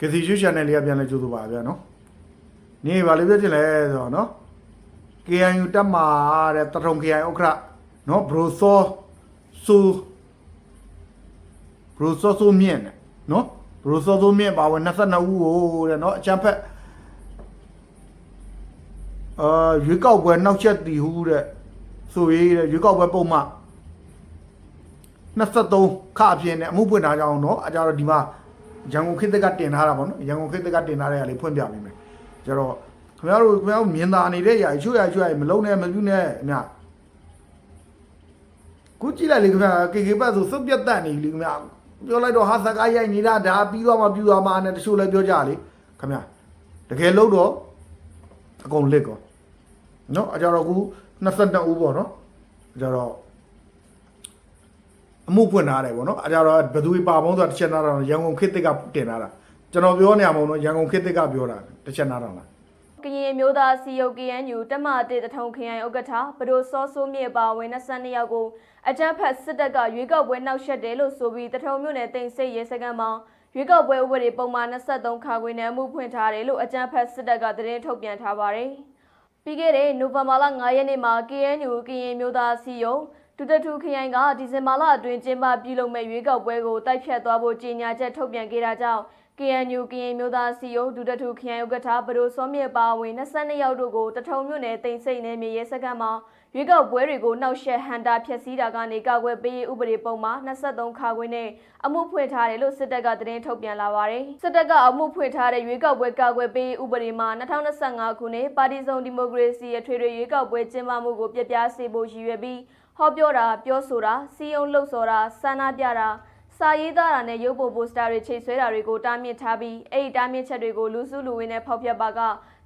ကစီရှု channel လေးကပြန်လဲကြိုးဆိုပါဗျာနော်နေပါလေပြချင်လဲဆိုတော့နော် KNU တက်မှာတဲ့တထုံ KNU ဥက္ခရနော်ဘရိုစောဆူဘရိုစောဆူမြင့်နဲ့နော်ဘရိုစောဆူမြင့်ပါဝင်22ဦးကိုတဲ့နော်အချမ်းဖက်အာရွေးကောက်ပွဲနောက်ချက်တီဟူးတဲ့ဆိုရေးတဲ့ရွေးကောက်ပွဲပုံမှန်23ခအဖြစ်နဲ့အမှုပွင့်ထားကြအောင်နော်အကြတော့ဒီမှာ ရန်ကုန်ခေတ်သက်ကတင်ထားတာပေါ့နော်ရန်ကုန်ခေတ်သက်ကတင်ထားတဲ့ဟာလေးဖွင့်ပြပေးမယ်ကျတော့ခင်ဗျားတို့ခင်ဗျားတို့မြင်သာနေတဲ့ຢာရွှေ့ရရွှေ့ရမလုံးနဲ့မပြူနဲ့အများခုကြည့်လိုက်လေခင်ဗျာကေကေပတ်ဆိုစုပ်ပြတ်တတ်နေပြီလေခင်ဗျာပြောလိုက်တော့ဟာစကားရိုက်နေတာဒါပြီးတော့မှပြူသွားမှနဲ့တချို့လည်းပြောကြလေခင်ဗျာတကယ်လို့တော့အကုန်လစ်ကောနော်အကြတော့ခု22ဦးပေါ့နော်အကြတော့ အမှုဖွင့်ထားတယ်ပေါ့နော်အကြတော့ဘယ်သူပါပေါင်းဆိုတာတစ်ချက်နားတော့ရန်ကုန်ခေတ်သစ်ကတင်ထားတာကျွန်တော်ပြောနေရမှာပေါ့နော်ရန်ကုန်ခေတ်သစ်ကပြောတာတစ်ချက်နားတော့လားကရင်မျိုးသားစီယုတ် KNU တက်မတေတထုံခရိုင်ဥက္ကဋ္ဌဘဒိုစောဆိုးမြေပါဝင်22ယောက်ကိုအကြမ်းဖက်စစ်တပ်ကရွေးကောက်ပွဲနှောက်ယှက်တယ်လို့ဆိုပြီးတထုံမြို့နယ်တိန်စိတ်ရဲစခန်းမှာရွေးကောက်ပွဲဥပဒေပုံမှန်23ခါခွေနဲ့အမှုဖွင့်ထားတယ်လို့အကြမ်းဖက်စစ်တပ်ကသတင်းထုတ်ပြန်ထားပါတယ်။ပြီးခဲ့တဲ့နိုဝင်ဘာလ9ရက်နေ့မှာ KNU ကရင်မျိုးသားစီယုတ် ဒုတထူခရိုင်ကဒီဇင်ဘာလအတွင်းကျင်းပပြုလုပ်မဲ့ရွေးကောက်ပွဲကိုတိုက်ဖြတ်သွားဖို့ကြေညာချက်ထုတ်ပြန်ခဲ့တာကြောင့် KNU ကရင်မျိုးသားစီယုံဒုတထုခရိုင်ဥက္ကဋ္ဌဘဒိုစောမြင့်ပါဝင်22ယောက်တို့ကိုတထုံမြို့နယ်တိန်စိတ်နယ်မြေရဲစခန်းမှာရွေးကောက်ပွဲတွေကိုနှောက်ယှက်ဟန်တာဖျက်ဆီးတာကနေကာကွယ်ပေးရေးဥပဒေပုံမှာ23ခါခွင်းနဲ့အမှုဖွင့်ထားတယ်လို့စစ်တပ်ကသတင်းထုတ်ပြန်လာပါတယ်။စစ်တပ်ကအမှုဖွင့်ထားတဲ့ရွေးကောက်ပွဲကာကွယ်ပေးရေးဥပဒေမှာ2025ခုနှစ်ပါတီစုံဒီမိုကရေစီအထွေထွေရွေးကောက်ပွဲကျင်းပမှုကိုပြပြစေဖို့ရည်ရွယ်ပြီး ဟောပြောတာပြောဆိုတာစီယုံလှုပ်ဆော်တာဆန္ဒပြတာစာရေးသားတာနဲ့ရုပ်ပိုပိုစတာတွေချိတ်ဆွဲတာတွေကိုတားမြစ်ထားပြီးအဲ့ဒီတားမြစ်ချက်တွေကိုလူစုလူဝင်းနဲ့ဖောက်ဖျက်ပါက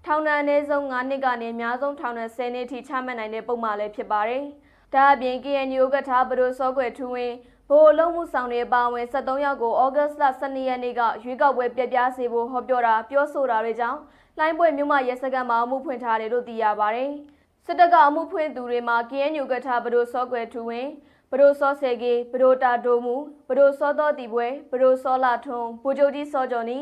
ထောင်ဒဏ်အနည်းဆုံး9နှစ်ကနေအများဆုံးထောင်ဒဏ်10နှစ်ထိချမှတ်နိုင်တဲ့ပုံမှန်လည်းဖြစ်ပါတယ်။ဒါအပြင် KNU ကထားဘဒိုစောကွယ်ထူးဝင်းဘိုလ်လုံးမှုဆောင်တွေပါဝင်73ယောက်ကိုဩဂတ်စ်လ12ရက်နေ့ကရွေးကောက်ပွဲပြပြစေဖို့ဟောပြောတာပြောဆိုတာတွေကြောင့်လိုင်းပွဲမြို့မရဲစခန်းမှာအမှုဖွင့်ထားတယ်လို့သိရပါတယ်။ စစ်တပ်ကအမှုဖွင့်သူတွေမှာ KNU ကထားဘဒိုစောကွယ်ထူးဝင်းဘဒိုစောဆေကေဘဒိုတာဒိုမူဘဒိုစောတော်တီပွဲဘဒိုစောလာထွန်းဘူဂျိုတီစောကျော်နီ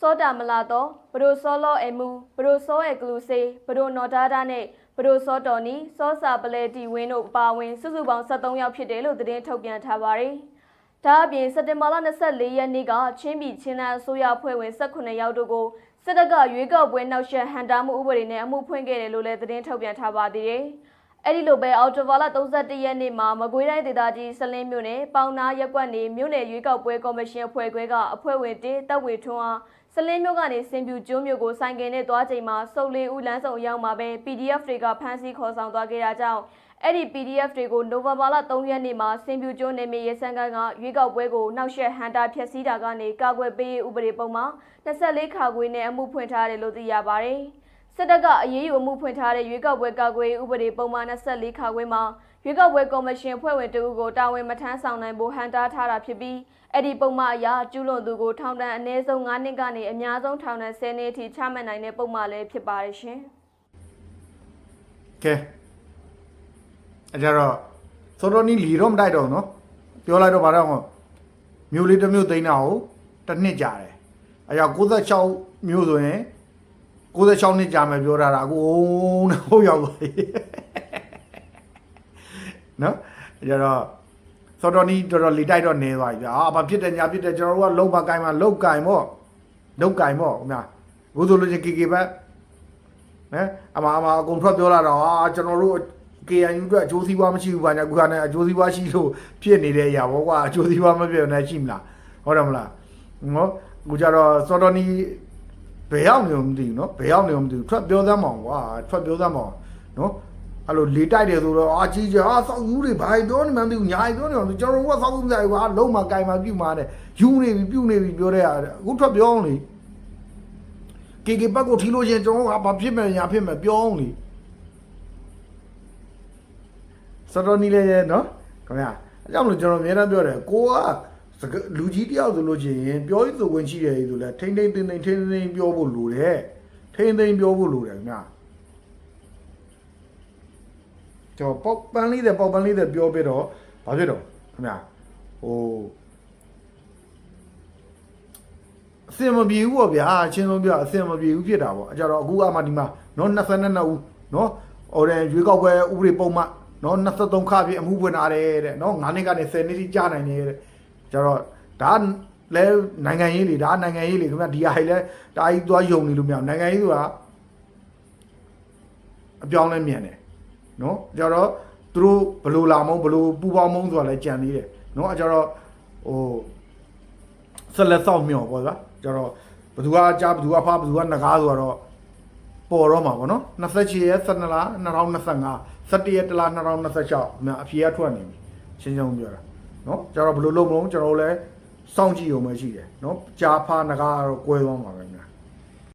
စောတာမလာတော့ဘဒိုစောလောအမူဘဒိုစောအကလူစေဘဒိုနော်ဒါဒါနဲ့ဘဒိုစောတော်နီစောစာပလဲတီဝင်းတို့ပါဝင်စုစုပေါင်း73ယောက်ဖြစ်တယ်လို့သတင်းထုတ်ပြန်ထားပါတယ်။ဒါအပြင်စက်တင်ဘာလ24ရက်နေ့ကချင်းပြည်ချင်းသားအစိုးရဖွဲ့ဝင်18ယောက်တို့ကို စစ်တပ်ကရွေးကောက်ပွဲနှောက်ယှက်ဟန်တာမှုဥပဒေနဲ့အမှုဖွင့်ခဲ့တယ်လို့လည်းသတင်းထုတ်ပြန်ထားပါသေးတယ်။ အဲ့ဒီလိုပဲအော်တိုဘာလ31ရက်နေ့မှာမကွေးတိုင်းဒေသကြီးစလင်းမြို့နယ်ပေါင်နာရက်ကွက်နေမြို့နယ်ရွေးကောက်ပွဲကော်မရှင်အဖွဲ့ခွဲကအဖွဲ့ဝင်တေတပ်ဝေထွန်းအားစလင်းမြို့ကနေစင်ပြူကျွန်းမြို့ကိုဆိုင်ကယ်နဲ့သွားချိန်မှာစုပ်လေးဦးလမ်းဆောင်ရောက်မှာပဲ PDF တွေကဖမ်းဆီးခေါ်ဆောင်သွားခဲ့တာကြောင့်အဲ့ဒီ PDF တွေကိုနိုဝင်ဘာလ3ရက်နေ့မှာစင်ပြူကျွန်းနယ်မြေရဲစခန်းကရွေးကောက်ပွဲကိုနှောက်ယှက်ဟန်တာဖျက်ဆီးတာကနေကာကွယ်ပေးရေးဥပဒေပုံမှာ24ခါခွေနဲ့အမှုဖွင့်ထားတယ်လို့သိရပါတယ်။ စစ်တပ်ကအရေးယူအမှုဖွင့်ထားတဲ့ရွေးကောက်ပွဲကာကွယ်ရေးဥပဒေပုံမှန်24ခါခွင့်မှာရွေးကောက်ပွဲကော်မရှင်ဖွဲ့ဝင်တဦးကိုတာဝန်မထမ်းဆောင်နိုင်ဖို့ဟန်တာထားတာဖြစ်ပြီးအဲ့ဒီပုံမှန်အရကျူးလွန်သူကိုထောင်ဒဏ်အနည်းဆုံး9နှစ်ကနေအများဆုံးထောင်ဒဏ်10နှစ်အထိချမှတ်နိုင်တဲ့ပုံမှန်လည်းဖြစ်ပါတယ်ရှင်။ကဲအကြတော့စောတော်နီလီတော့မတိုက်တော့ဘူးနော်ပြောလိုက်တော့ဗါတော့မြို့လေးတစ်မြို့သိမ်းတာကိုတစ်နှစ်ကြာတယ်အရာ96မြို့ဆိုရင် 96နှစ်ကြာမယ်ပြောတာဒါအခုအုံးနဲ့ဟုတ်ရောက်သွားပြီနော်အကြတော့စောတော်နီတော်တော်လီတိုက်တော့နေသွားပြီဗျာအာဘာဖြစ်တယ်ညာဖြစ်တယ်ကျွန်တော်တို့ကလုံပါကိုင်မှာလုံကင်ပေါ့လုံကင်ပေါ့ခင်ဗျာဘုဆိုလို့ချင်းကေကေဘက်နော်အမအမအကုန်ထွက်ပြောလာတော့အာကျွန်တော်တို့ KNU အတွက်အကျိုးစီးပွားမရှိဘူးဘာညာခုကနဲ့အကျိုးစီးပွားရှိလို့ဖြစ်နေတဲ့အရာပေါ့ကွာအကျိုးစီးပွားမဖြစ်နေရှိမလားဟုတ်တယ်မလားနော်ခုကြတော့စော်တော်နီ ဘယ်ရောက်နေလို့မသိဘူးနော်ဘယ်ရောက်နေလို့မသိဘူးထွက်ပြောသမ်းမအောင်ကွာထွက်ပြောသမ်းမအောင်နော်အဲ့လိုလေတိုက်တယ်ဆိုတော့အာကြီးကြီးအာစောက်ယူတွေဘာပြောနေမှမသိဘူးညာပြောနေမှကျွန်တော်တို့ကစောက်ယူကြကွာလုံးမကင်မပြုတ်มาတဲ့ယူနေပြီပြုတ်နေပြီပြောတဲ့အားအခုထွက်ပြောအောင်လေကေကေဘက်ကိုထီလို့ချင်းကျွန်တော်ကဘာဖြစ်မယ်ညာဖြစ်မယ်ပြောအောင်လေစောတော်နီလေးရဲ့နော်ခင်ဗျာအဲကြောင့်မလို့ကျွန်တော်အများအားပြောတယ်ကိုက စကားလူကြီးတယောက်ဆိုလို့ချင်းပြောရဆိုဝင်ရှိတယ်ဆိုလဲထိမ့်ထိမ့်တင်းတင်းထိမ့်ထိမ့်ပြောဖို့လိုတယ်ထိမ့်ထိမ့်ပြောဖို့လိုတယ်ခင်ဗျာကျွန်တော်ပေါက်ပန်းလေးတဲ့ပေါက်ပန်းလေးတဲ့ပြောပြတော့ဘာဖြစ်တော့ခင်ဗျာဟိုစင်မပြေဘူးပေါ့ဗျာအချင်းဆုံးပြောအစင်မပြေဘူးဖြစ်တာပေါ့အကြတော့အခုအမှဒီမှာနော်22ဦးနော်ဟိုတဲ့ရွေးကောက်ပွဲဥပဒေပုံမှန်နော်23ခါပြည့်အမှုပွင့်လာတယ်တဲ့နော်9နှစ်ကနေ10နှစ်ထိကြာနိုင်တယ်တဲ့ ကြတော့ဒါလဲနိုင်ငံရေးလေဒါနိုင်ငံရေးလေခင်ဗျဒီဟာကြီးလဲဒါကြီးသွားယုံနေလို့မရဘူးနိုင်ငံရေးဆိုတာအပြောင်းလဲမြန်တယ်နော်ကြတော့သူတို့ဘလို့လာမုံဘလို့ပူပေါင်းမုံဆိုတာလဲကြံသေးတယ်နော်အကြတော့ဟိုဆက်လက်ဆောင်မြော်ပေါ့ဗျာကျတော့ဘသူကကြားဘသူကဖားဘသူကငကားဆိုတော့ပေါ်တော့မှာပေါ့နော်28ရက်12လ2025 17ရက်တလ2026အမြအဖြေကထွက်နေပြီရှင်းရှင်းပြောတာ နော်ကျတော့ဘယ်လိုလုပ်မလို့ကျွန်တော်တို့လည်းစောင့်ကြည့်ရုံပဲရှိတယ်နော်ကြားဖားငကားကတော့ကွဲသွားမှာပဲ